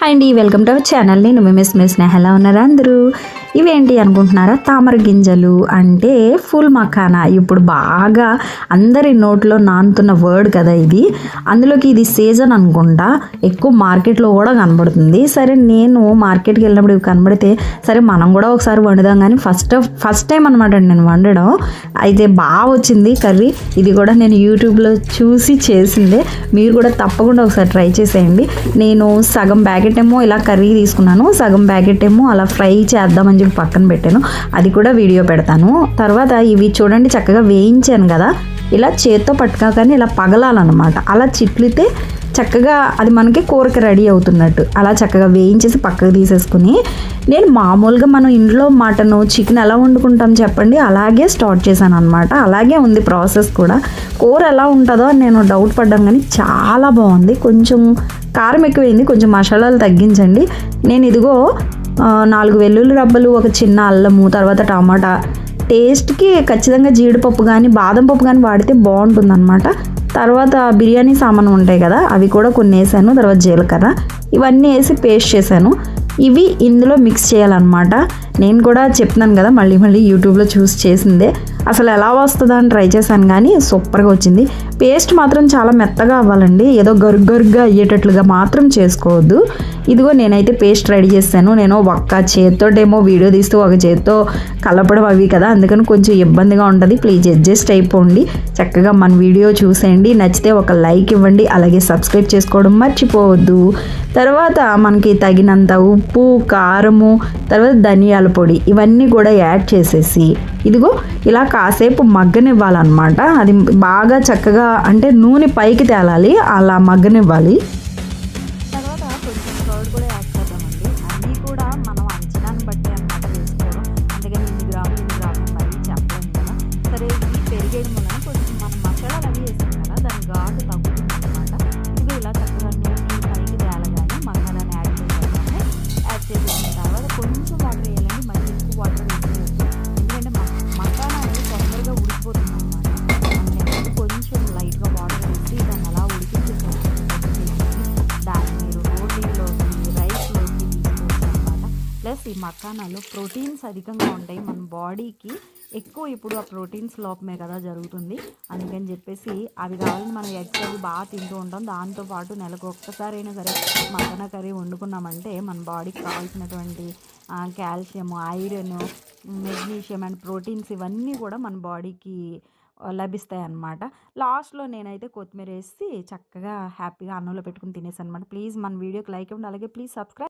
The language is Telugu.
హాయ్ అండి వెల్కమ్ టు అవర్ ఛానల్ నేను మీ మిస్ మిస్ స్నేహ ఉన్నారా అందరూ? ఇవేంటి అనుకుంటున్నారా? తామర గింజలు అంటే ఫుల్ మఖానా. ఇప్పుడు బాగా అందరి నోట్లో నానుతున్న వర్డ్ కదా ఇది. అందులోకి ఇది సీజన్ అనుకుంటా. ఎక్కువ మార్కెట్లో కూడా కనబడుతుంది. సరే నేను మార్కెట్కి వెళ్ళినప్పుడు ఇవి కనబడితే సరే మనం కూడా ఒకసారి వండుదాం. కానీ ఫస్ట్ ఫస్ట్ టైం అనమాట నేను వండడం. అయితే బాగా వచ్చింది కర్రీ. ఇది కూడా నేను యూట్యూబ్లో చూసి చేసిందే. మీరు కూడా తప్పకుండా ఒకసారి ట్రై చేసేయండి. నేను సగం ప్యాకెట్ ఏమో ఇలా కర్రీ తీసుకున్నాను సగం ప్యాకెట్ ఏమో అలా ఫ్రై చేద్దామని చెప్పి పక్కన పెట్టాను. అది కూడా వీడియో పెడతాను. తర్వాత ఇవి చూడండి చక్కగా వేయించాను కదా. ఇలా చేత్తో పట్టుకోగానే ఇలా పగలాలన్నమాట. అలా చిట్లితే చక్కగా అది మనకి కూరకి రెడీ అవుతున్నట్టు. అలా చక్కగా వేయించేసి పక్కకు తీసేసుకుని నేను మామూలుగా మనం ఇంట్లో మటన్ చికెన్ ఎలా వండుకుంటాం చెప్పండి అలాగే స్టార్ట్ చేశాను అనమాట అలాగే ఉంది ప్రాసెస్ కూడా. కూర ఎలా ఉంటుందో అని నేను డౌట్ పడ్డాను కానీ చాలా బాగుంది. కొంచెం కారం ఎక్కువైంది. కొంచెం మసాలాలు తగ్గించండి. నేను ఇదిగో నాలుగు వెల్లుల్లి రబ్బలు ఒక చిన్న అల్లము తర్వాత టమాటా. టేస్ట్కి ఖచ్చితంగా జీడిపప్పు కానీ బాదం పప్పు కానీ వాడితే బాగుంటుంది అనమాట తర్వాత బిర్యానీ సామాను ఉంటాయి కదా అవి కూడా కొన్ని వేసాను తర్వాత జీలకర్ర. ఇవన్నీ వేసి పేస్ట్ చేశాను. ఇవి ఇందులో మిక్స్ చేయాలన్నమాట. నేను కూడా చెప్తున్నాను కదా మళ్ళీ మళ్ళీ యూట్యూబ్లో చూసి చేసిందే. అసలు ఎలా వస్తుందా అని ట్రై చేశాను కానీ సూపర్గా వచ్చింది. పేస్ట్ మాత్రం చాలా మెత్తగా అవ్వాలండి. ఏదో గరుగ్ గరుగ్గా అయ్యేటట్లుగా మాత్రం చేసుకోవద్దు. ఇదిగో నేనైతే పేస్ట్ రెడీ చేశాను. నేను ఒక్క చేత్తోటేమో వీడియో తీస్తూ ఒక చేత్తో కలపడం అవి కదా అందుకని కొంచెం ఇబ్బందిగా ఉంటుంది. ప్లీజ్ అడ్జస్ట్ అయిపోండి. చక్కగా మన వీడియో చూసేయండి. నచ్చితే ఒక లైక్ ఇవ్వండి. అలాగే సబ్స్క్రైబ్ చేసుకోవడం మర్చిపోవద్దు. తర్వాత మనకి తగినంత ఉప్పు కారము తర్వాత ధనియాల పొడి ఇవన్నీ కూడా యాడ్ చేసేసి ఇదిగో ఇలా కాసేపు మగ్గనివ్వాలన్నమాట. అది బాగా చక్కగా అంటే నూనె పైకి తేలాలి అలా మగ్గనివ్వాలి. తర్వాత కొంచెం కర్డ్ కూడా మనం బట్టి అన్నమాట కదా. సరే ఇది పెరిగేయడం వలన కొంచెం మనం మసాలాలు అవి వేసాం కదా దాని ఘాటు తక్కువ ప్లస్ ఈ మకానాలో ప్రోటీన్స్ అధికంగా ఉంటాయి. మన బాడీకి ఎక్కువ ఇప్పుడు ఆ ప్రోటీన్స్ లోపమే కదా జరుగుతుంది. అందుకని చెప్పేసి అవి కావాలని మనం ఎగ్స్ అవి బాగా తింటూ ఉంటాం. దాంతోపాటు నెలకు ఒక్కసారైనా సరే మటన కర్రీ వండుకున్నామంటే మన బాడీకి కావాల్సినటువంటి calcium iron magnesium and proteins ఇవన్నీ కూడా మన బాడీకి లభిస్తాయి అన్నమాట లాస్ట్లో నేనైతే కొత్తిమీర వేసి చక్కగా హ్యాపీగా అన్నంలో పెట్టుకుని తినేసాను అనమాట ప్లీజ్ మన వీడియోకి లైక్ ఇవ్వండి. అలాగే ప్లీజ్ సబ్స్క్రైబ్